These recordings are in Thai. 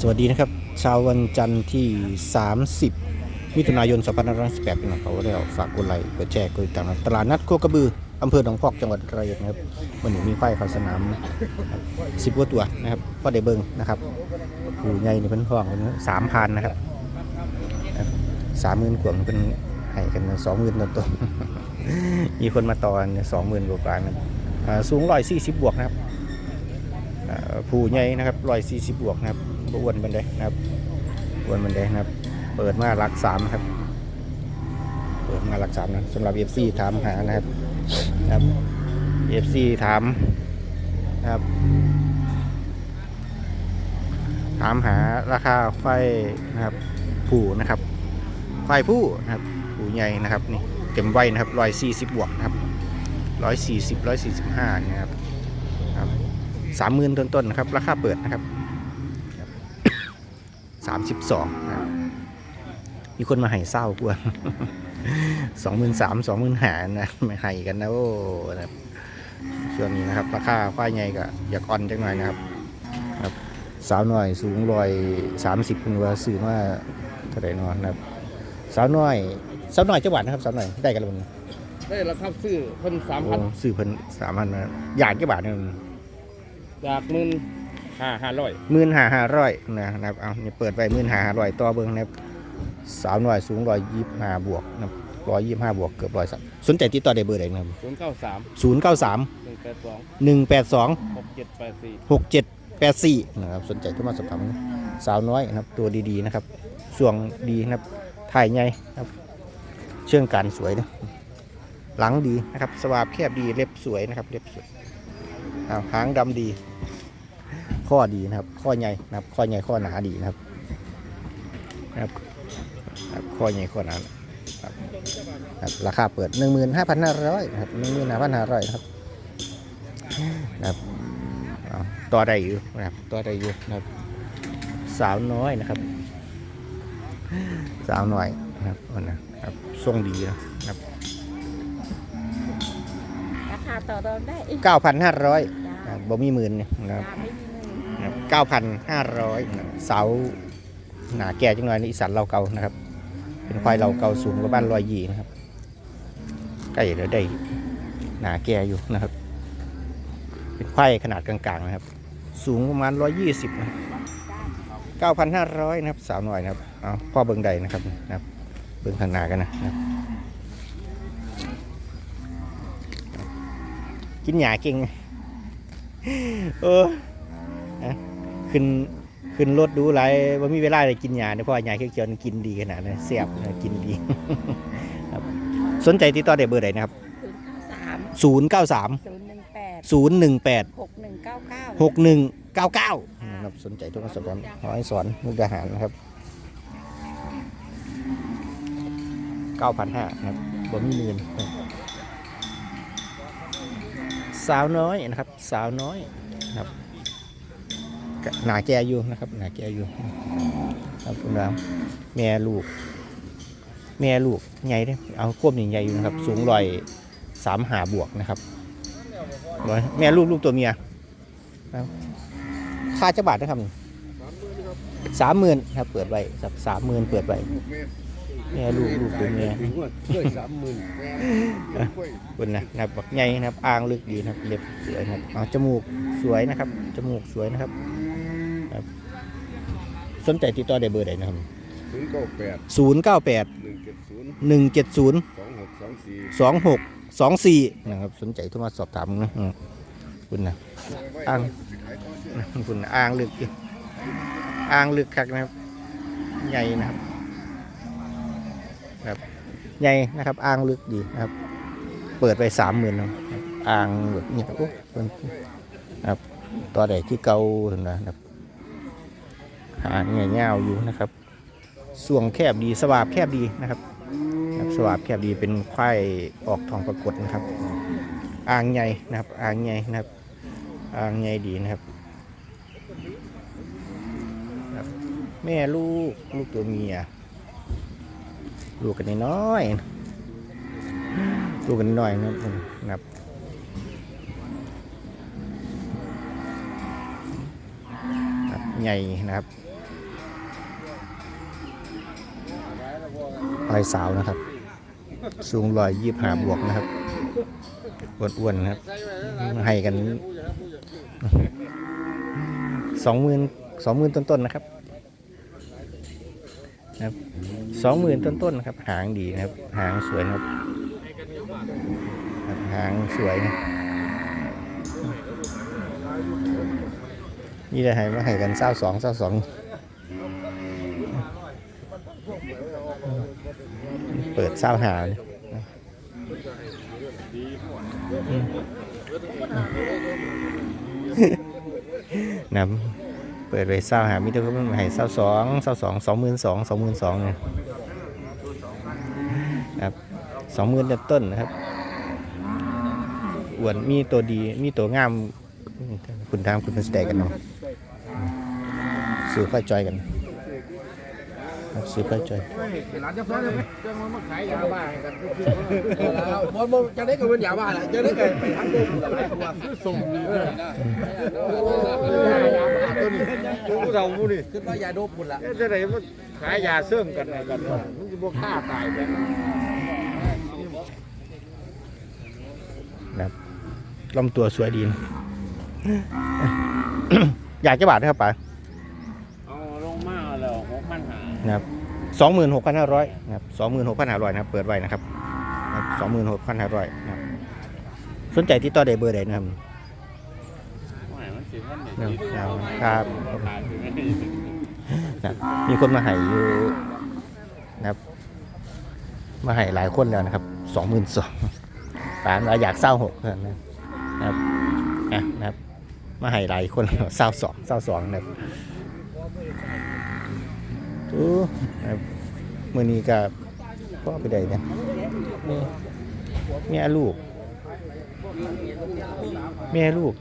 สวัสดีนะครับเช้าวันจันทร์ที่ 30 มิถุนายน 2568เป็นของเขาแล้วฝากกดไลค์กดแชร์กดติดตามตลาดนัดโคกระบืออำเภอหนองพอกจังหวัดระยองนะครับวันนี้มีไฟเข้าสนามสิบกว่าตัวนะครับก็ได้เบิงนะครับผู้ใหญ่ในพิ่นห้องสามพันนะครับสามหมื่นกว่าเป็นให้กันสองหมื่นต้นๆมีคนมาต่อสองหมื่นกว่าๆนะครับอ่าสูงร้อยสี่สิบบวกนะครับผู้ใหญ่นะครับร้อยสี่สิบบวกนะครับ บอ้วนบันไดนะครับอ้วนบันไดนะครับ เปิดมาหลักสามครับ เปิดมาหลักสามนะสำหรับเอฟซีถามหานะครับนะครับเอฟซีถามนะครับ ถามหาราคาไฟนะครับผู้นะครับ ไฟผู้นะครับผู้ใหญ่นะครับนี่เต็มไว้นะครับร้อยสี่สิบบวกนะครับร้อยสี่สิบร้อยสี่สิบห้านะครับสามหมื่นต้นๆนะครับ ราคาเปิดนะครับ สามสิบสองนะครับมีคนมาให้เศร้ากว่าสองหมื่นสามสองหมื่นหานะไม่ให้กันนะโอ้นะครับช่วงนี้นะครับราคาควายใหญ่ก็อยากอ่อนจังหน่อยนะครับครับ สาวหน่อยสูงรอยสามสิบคุณว่าซื้อมาเท่าไหร่นอนนะครับสาวน้อยสาวน้อยจังหวัดนะครับสาวน้อยได้กันแล้วมั้งได้แล้วครับซื้อเพิ่นสามโอ้พันซื้อเพิ่นสามพันนะครับอยากจังหวัดนึงจากหมื่น ห้าห้าร้อยหมื่นห้าห้าร้อยนะครับเอานี่เปิดไว้หมื่นห้าห้าร้อยต่อเบิ้งนะครับสาวหน่อยสูงร้อยยี่สิบห้าบวกนะครับร้อยยี่สิบห้าบวกเกือบร้อยสามสนใจติดต่อได้เบอร์ใดนะครับศูนย์เก้าสามศูนย์เก้าสามหนึ่งแปดสองหนึ่งแปดสองหกเจ็ดแปดสี่หกเจ็ดแปดสี่นะครับสนใจก็มาสอบถามสาวน้อยนะครับ ตัวดีๆนะครับส่วงดีนะครับถ่ายใหญ่นะครับ เชื่องการสวยนะหลังดีนะครับ สวาบแคบดีเล็บสวยนะครับ เล็บสวยอ้าวหางดำดี ข้อดีนะครับ ข้อใหญ่นะครับ ข้อใหญ่ข้อหนาดีนะครับนะครับครับข้อใหญ่ข้อหนาครับครับราคาเปิด 15,500นะครับ15,500นะครับนะครับเอาต่อได้อยู่นะครับต่อได้อยู่นะครับ สาวน้อยนะครับ สาวน้อยนะครับเอานะครับทรงดีนะครับราคาต่อรองได้อีก9,500จ้าบ่มีหมื่นเนี่ยนะครับ 9,500นะครับเสาหนาแก่จังหน่อยนี่อีสันเราเก่านะครับ เป็นควายเราเก่าสูงกว่าบ้านรอยยีนะครับใกล้แล้วได้หนาแก่อยู่นะครับ เป็นควายขนาดกลางๆนะครับ สูงประมาณ 120นะครับ9,500 นะครับสาวหน่อยนะครับเอาพ่อเบิงใดนะครับนะครับ เบิงข้างหน้ากันนะครับ กินหยาเก่งเออ ขึ้นขึ้นรถดูไรว่ามีเวลาได้กินหยาเนี่ยเพราะว่าหยาเขียวๆนี่กินดีขนาดนั้นแซ่บนะกินดีครับสนใจติดต่อได้เบอร์ใดนะครับศูนย์เก้าสาม093ศูนย์หนึ่งแปด018หกหนึ่งเก้าเก้า6199นะครับสนใจทุกคนสอบถามขอให้สอนมุกดาหารนะครับ 9,500นะครับบ่มีเงินสาวน้อยนะครับ สาวน้อยนะครับก็ หนาแกอยู่นะครับ หนาแกอยู่ครับคุณรามแม่ลูก แม่ลูกใหญ่เด้อเอาควบนี่ใหญ่อยู่นะครับ สูงร้อยสามหาบวกนะครับร้อยแม่ลูกลูกตัวเมียค่าจะบาทนะครับสามหมื่นครับเปิดไว้ครับสามหมื่นเปิดไว้แม่ลูกลูกตัวเมียด้วยสามหมื่นคุณนะครับบักใหญ่นะครับอ่างลึกดีนะครับเล็บสวยนะครับเอาจมูกสวยนะครับ จมูกสวยนะครับ สนใจติดต่อได้เบอร์ใดนะครับศูนย์เก้าแปดศูนย์เก้าแปดหนึ่งเจ็ดศูนย์หนึ่งเจ็ดศูนย์สองหกสองสี่สองหกสองสี่นะครับสนใจโทรมาสอบถามนะอืมคุณนะอ่างคุณนะอ่างลึกอยู่อ่างลึกคักนะครับ ใหญ่นะครับครับใหญ่นะครับอ่างลึกดีนะครับ เปิดไปสามหมื่นนะครับอ่างแบบนี้ครับโอ้เพิ่นครับตัวใดที่เกาถึงนะครับ หางเงี้ยาวๆอยู่นะครับส่วงแคบดีสวาบแคบดีนะครับสวาบแคบดีเป็นควายออกทองปรากฏนะครับ อ่างใหญ่นะครับ อ่างใหญ่นะครับ อ่างใหญ่ดีนะครับ แม่ลูกลูกตัวเมียลูกกันน้อยๆลูกกันน้อยนะครับนะครับใหญ่นะครับ ควายสาวนะครับ สูงร้อยยี่ห้าบวกนะครับอ้วนๆนะครับ ให้กันสองหมื่นสองหมื่นต้นๆนะครับนะครับสองหมื่นต้นๆนะครับ หางดีนะครับ หางสวยนะครับครับหางสวยนะนี่ได้ให้มาให้กันเศร้าสองเศร้าสอง เปิดเศร้าหานะเปิดไปเศร้าหามิตรก็มันให้เศร้าสองเศร้าสองสองหมื่นสองสองหมื่นสองเนี่ยครับสองหมื่นต้นนะครับอวนมีตัวดีมีตัวงามคุณทามคุณเป็นสเตกันเนาะซื้อค่อยจอยกัน ซื้อค่อยจอยหลานจะฟ้องเลยจะมาขายยาบ้าให้กันทุกทีบอลบอลจะได้กับเป็นยาบ้าแหละจะได้กับไปทางโลกหลายตัวส่งดีเลยนะยาบ้าตัวนี้ผู้เราผู้นี้ขึ้นว่ายาโดบพุ่นละจะได้มาขายยาเสื่อมกันกันมันจะบวกฆ่าตายกันนะครับลำตัวสวยดีนะอยากจะบาทนะครับป๋าลงมาแล้วหกพั นะครับสองหมื่นหกพันห้าร้อยนะครับสองหมื่นหกพันห้าร้อยนะครับเปิดไว้นะครับสองหมื่นหกพันห้าร้อยนะครับสนใจที่ต่อได้เบอร์ใดนะครับไม่นสิมันนะครับมีคนมาให้อยู่นะครับ มาให้หลายคนแล้วนะครับสองหมื่นสองป๋าเราอยากเศร้าหกนะครับอะนะครับ มาให้หลายคนแล้วเศร้าสองเศร้าสองนะครับ อู้นะครับมือนี้ก็พ่อไปได้เนี่ยนี่แม่ลูก แม่ลูก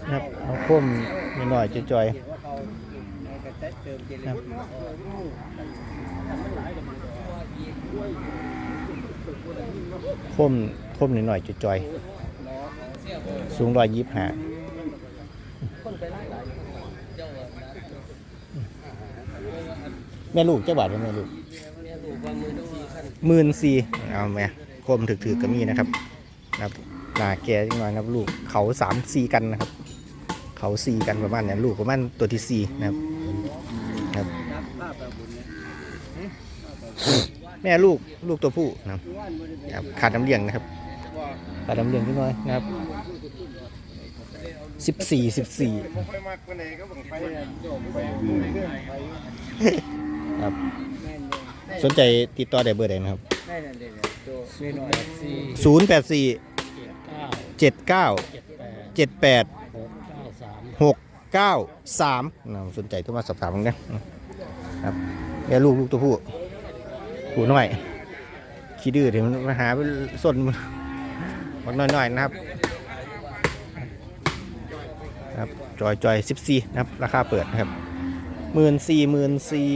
นะครับเอาคมนิดหน่อยจอยๆครับคมคมหน่อยๆจอยๆสูงร้อยยี่สิบห้า แม่ลูกเจ้าบาทเป็นแม่ลูกหมื่นสี่เอาไหมคมถือๆก็มีนะครับนะครับหนาแก่จังหน่อยนะครับลูกเขาสามสี่กันนะครับ เขาสี่กันประมาณเนี้ลูกประมาณตัวที่สี่นะครับครับแม่ลูกลูกตัวผู้นะครับครับขาดน้ำเลี้ยงนะครับขาดน้ำเลี้ยงนิดหน่อยนะครับสิบสี่สิบสี่ ไปมากกว่าไหนก็บังไปครับ สนใจติดต่อได้เบอร์ใดนะครับ ได้นั่นเด็ดตัวไม่น้อยสี่ศูนย์แปดสี่เก้าเจ็ดเก้าเจ็ดแปดเจ็ดแปดหกเก้าสามหกเก้าสามสนใจโทรมาสอบถามผมนะครับแม่ลูกลูกตัวผู้ผู้น้อยขี้ดื้อเดี๋ยวมันมาหาไปส้นมันบักน้อยๆนะครับ ครับจอยจอยสิบสี่นะครับ ราคาเปิดนะครับ หมื่นสี่หมื่นสี่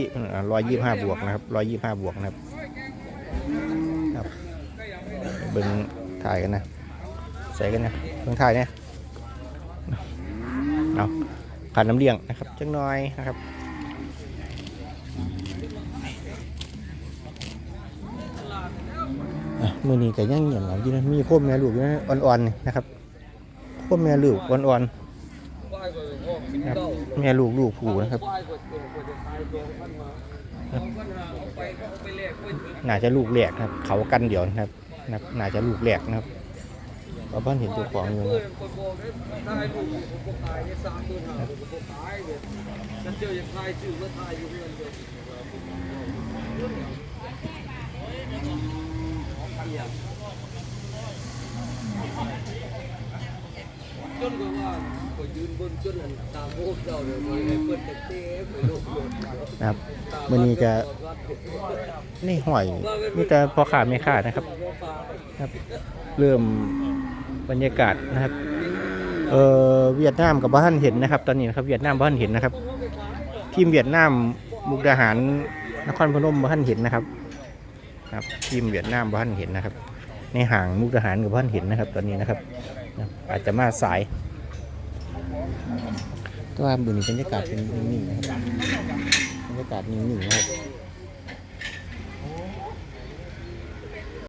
ร้อยยี่ห้าบวกนะครับร้อยยี่ห้าบวกนะครับครับเบิ้งถ่ายกันนะใส่กันนะเบิ้งถ่ายเนี่ยเอาขาดน้ำเลี้ยงนะครับจังน้อยนะครับอะมือนี้ก็ยังเงียบเหงาอยู่นะมีพ่อแม่ลูกอยู่นะอ่อนๆนี่นะครับพ่อแม่ลูกอ่อนๆครับแม่ลูกลูกผูนะครับครับ น่าจะลูกแหลกครับ เขากันเดี๋ยวนะครับน่าจะลูกแหลกนะครับเพราบ้านเห็นตัวของอยู่นะ ครับนะครับมื่อนี้ก็นี่หอยมีแต่พอขาไม่ขาดนะครับ ครับ เริ่มบรรยากาศนะครับเออเวียดนามกับบ้านเห็นนะครับ ตอนนี้นะครับเวียดนามบ้านเห็นนะครับ ทีมเวียดนามมุกดาหารนครพนมบ้านเห็นนะครับ ครับ ทีมเวียดนามบ้านเห็นนะครับ ในห่างมุกดาหารกับบ้านเห็นนะครับ ตอนนี้นะครับ อาจจะมาสายแต่ว่าบนนี้บรรยากาศเป็นนิ่งๆนะครับบรรยากาศนิ่งๆนะครับ